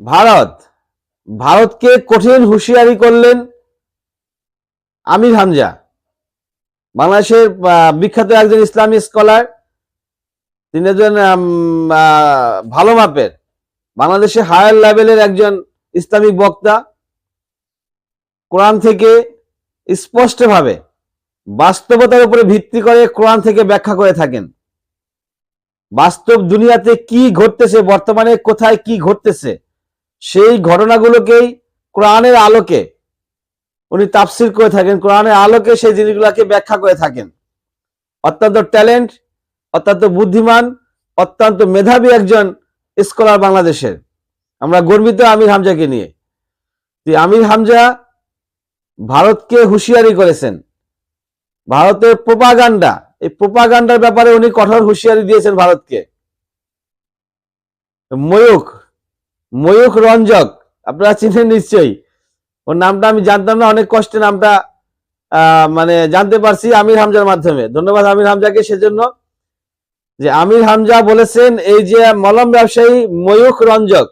ভারত, ভারতকে কঠিন হুঁশিয়ারি করলেন আমির হামজা, বাংলাদেশের বিখ্যাত একজন ইসলামী স্কলার। তিনি একজন ভালো মাপের, বাংলাদেশে হায়ার লেভেলের একজন ইসলামিক বক্তা। কোরআন থেকে স্পষ্টভাবে, বাস্তবতার উপরে ভিত্তি করে কোরআন থেকে ব্যাখ্যা করে থাকেন। বাস্তব দুনিয়াতে কি ঘটতেছে, বর্তমানে কোথায় কি ঘটতেছে সেই ঘটনাগুলোকেই কোরআনের আলোকে উনি তাফসির করে থাকেন, কোরআনের আলোকে সেই জিনিসগুলোকে ব্যাখ্যা করে থাকেন। অত্যন্ত ট্যালেন্ট, অত্যন্ত বুদ্ধিমান, অত্যন্ত মেধাবী একজন স্কলার বাংলাদেশের। আমরা গর্বিত আমির হামজাকে নিয়ে। আমির হামজা ভারতকে হুঁশিয়ারি করেছেন। ভারতের প্রোপাগান্ডা, এই প্রোপাগান্ডার ব্যাপারে উনি কঠোর হুঁশিয়ারি দিয়েছেন ভারতকে। ময়ূক ময়ূক রঞ্জক, আপনারা চিনেন নিশ্চয়ই। ওর নামটা আমি জানতাম না, অনেক কষ্টে নামটা মানে জানতে পারছি আমির হামজার মাধ্যমে। ধন্যবাদ আমির হামজাকে সেজন্য। যে আমির হামজা বলেছেন, এই যে মলম ব্যবসায়ী ময়ূক রঞ্জক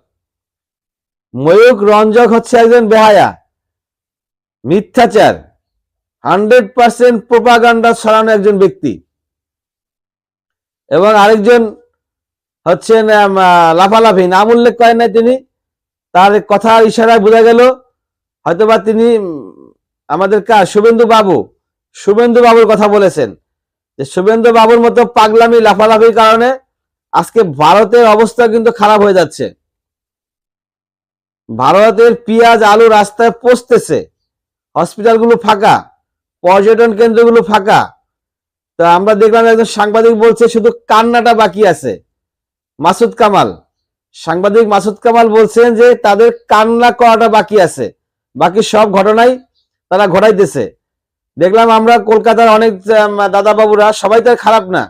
ময়ূক রঞ্জক হচ্ছে একজন বেহায়া, মিথ্যাচার, হান্ড্রেড পার্সেন্ট প্রোপাগান্ডা ছড়ানো একজন ব্যক্তি। এবং আরেকজন হচ্ছেন লাফালাফি, নাম উল্লেখ করেন নাই তিনি। তার কথা ইশারায় বোঝা গেল, হয়তোবা তিনি আমাদের কার শুভেন্দু বাবু, শুভেন্দু বাবুর কথা বলেছেন। যে শুভেন্দু বাবুর মতো পাগলামি, লাফালাফির কারণে আজকে ভারতের অবস্থা কিন্তু খারাপ হয়ে যাচ্ছে। ভারতের পেঁয়াজ আলু রাস্তায় পচতেছে, হসপিটালগুলো ফাঁকা, পর্যটন কেন্দ্রগুলো ফাঁকা। তো আমরা দেখলাম একজন সাংবাদিক বলছে, শুধু কান্নাটা বাকি আছে। মাসুদ কামাল। সাংবাদিক মাসুদ কামাল বলছেন যে তাদের কান্না করাটা বাকি আছে। বাকি সব ঘটনাই তারা ঘটাইতেছে। দেখলাম আমরা কলকাতার অনেক দাদা বাবুরা সবাই তো আর খারাপ না।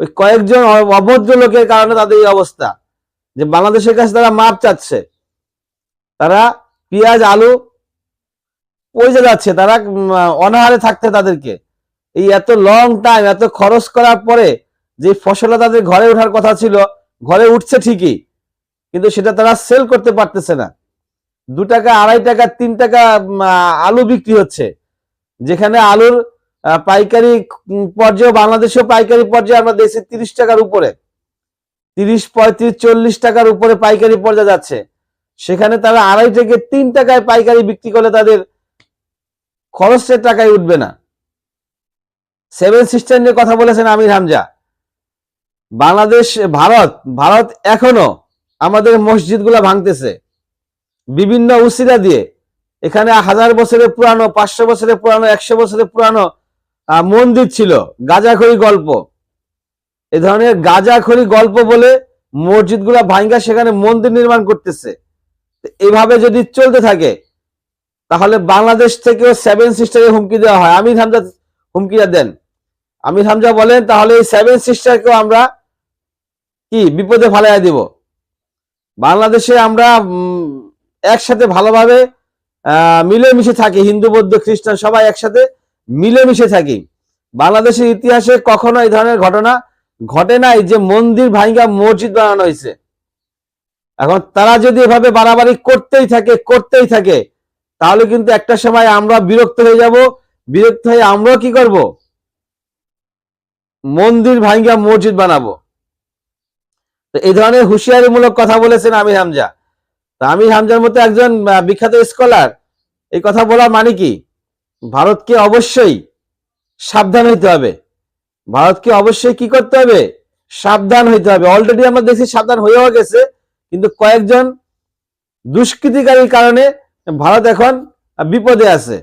ওই কয়েকজন অভদ্র লোকের কারণে তাদের এই অবস্থা। যে বাংলাদেশের কাছে তারা মাপ চাচ্ছে। তারা পেঁয়াজ, আলু পয়সা যাচ্ছে। তারা অনাহারে থাকতে তাদেরকে। এই এত লং টাইম এত খরচ করার পরে যে ফসলটা তাদের ঘরে ওঠার কথা ছিল ঘরে উঠছে ঠিকই, কিন্তু সেটা তারা সেল করতে পারতেছে না। দু টাকা, আড়াই টাকা, তিন টাকা আলু বিক্রি হচ্ছে, যেখানে আলুর পাইকারি পর্যায়ে, বাংলাদেশেও পাইকারি পর্যায়ে আমরা দেখছি তিরিশ টাকার উপরে। তিরিশ, পঁয়ত্রিশ, চল্লিশ টাকার উপরে পাইকারি পর্যায়ে যাচ্ছে। সেখানে তারা আড়াই থেকে তিন টাকায় পাইকারি বিক্রি করলে তাদের খরচের টাকায় উঠবে না। সেভেন সিস্টার নিয়ে কথা বলেছেন আমির হামজা। বাংলাদেশ, ভারত ভারত এখনও আমাদের মসজিদগুলা ভাঙতেছে। বিভিন্ন উসিরা দিয়ে। এখানে হাজার বছরের পুরানো, পাঁচশো বছরের পুরানো, একশো বছরের পুরানো মন্দির ছিল। গাজাখড়ি গল্প। এ ধরনের গাজাখড়ি গল্প বলে মসজিদগুলা ভাঙ্গা সেখানে মন্দির নির্মাণ করতেছে। এভাবে যদি চলতে থাকে, তাহলে বাংলাদেশ থেকেও সেভেন সিস্টারে হুমকি দেওয়া হয়। আমির হামজা, হুমকিটা দেন। আমির হামজা বলেন, তাহলে এই সেভেন সিস্টারকেও আমরা কি, বিপদে ফালাইয়া দিব। বাংলাদেশে আমরা একসাথে ভালোভাবে মিলেমিশে থাকি, হিন্দু, বৌদ্ধ, খ্রিস্টান সবাই একসাথে মিলেমিশে থাকি। বাংলাদেশের ইতিহাসে কখনো এই ধরনের ঘটনা ঘটে নাই যে মন্দির ভাঙ্গা মসজিদ বানানো হয়েছে। এখন তারা যদি এভাবে বাড়াবাড়ি করতেই থাকে করতেই থাকে, তাহলে কিন্তু একটা সময় আমরা বিরক্ত হয়ে যাব। বিরক্ত হয়ে আমরাও কি করব? মন্দির ভাঙ্গা মসজিদ বানাবো। তো এই ধরনের হুঁশিয়ারিমূলক কথা বলেছেন আমির হামজা। তা আমির হামজার মতো একজন বিখ্যাত স্কলার এই কথা বলার মানে কি? ভারতকে অবশ্যই সাবধান হইতে হবে। ভারতকে অবশ্যই কি করতে হবে? সাবধান হইতে হবে। অলরেডি আমরা দেখছি সাবধান হয়েও গেছে, কিন্তু কয়েকজন দুষ্কৃতিকারীর কারণে ভারত এখন বিপদে আছে।